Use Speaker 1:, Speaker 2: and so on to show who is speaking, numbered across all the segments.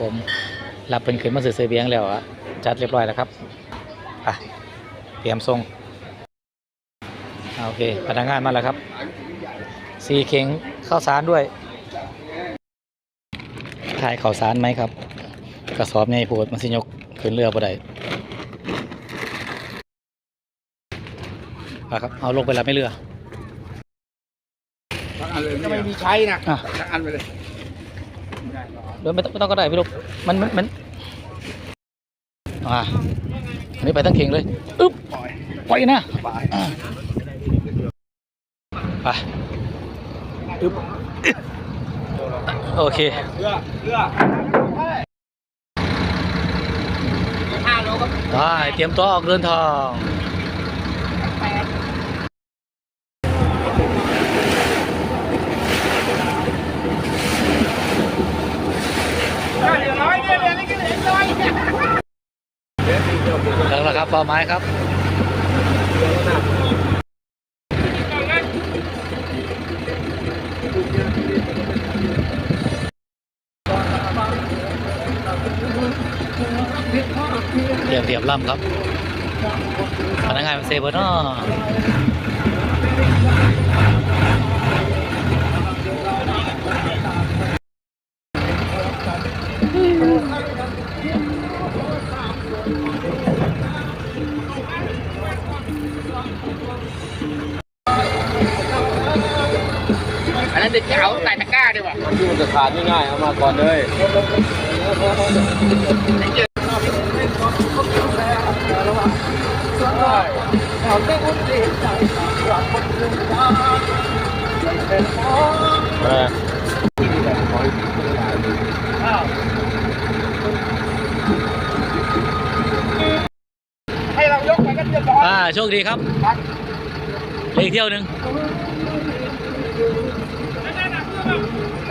Speaker 1: ผมรับเป็นขึ้นมาสื่อเสบียงแล้วอะจัดเรียบร้อยแล้วครับอะเตรียมทรงอ่าโอเคพนักงานมาแล้วครับสี่เข่งข้าวสารด้วยถ่ายข้าวสารไหมครับ กระสอบใหญ่โพดมันสิยกขึ้นเรือบ่ได้อะครับเอาลงไปแล้วไม่เรือ
Speaker 2: ทั้งอันเลยก็ไม่มีใช้นะ
Speaker 1: อะ
Speaker 2: ทั้งอันไปเลย
Speaker 1: เดี๋ยวไม่ต้องไม่ต้องก็ได้พี่ลูกมันมันมันอ่าอันนี้ไปตั้งเข่งเลยอึ๊บ
Speaker 2: ปล่อย
Speaker 1: ปนะ
Speaker 2: ไป
Speaker 1: อ่าไปอึ๊บโอเค
Speaker 2: เรือเรือ
Speaker 1: ได้เตรียมตัวออกเดินทาง แล้วละครับเป้าหมายครับเตรียมเตรียมล่ำครับพนักงานเซเบอร์เนาะ
Speaker 2: อันนั้นเด็กจะเอาใส่ตะกร้าดีกว่า
Speaker 3: ที่มันจะทานง่ายๆเอามาก่อนเลยอะไร
Speaker 2: ให้เราย กันเรียบร้อย
Speaker 1: อ่าโชคดีครับเหลืออีกเที่ยวหนึ่ง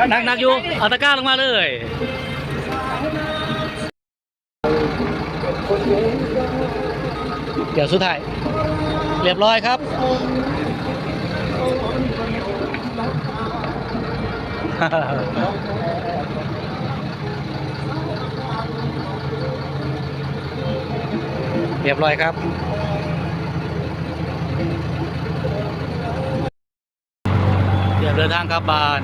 Speaker 1: หนักหนักอยู่เอาตะกร้าลงมาเลยเดี๋ยวสุดท้ายเรียบร้อยครับฮ่า เรียบร้อยครับ เตรียมเดินทางกลับบ้าน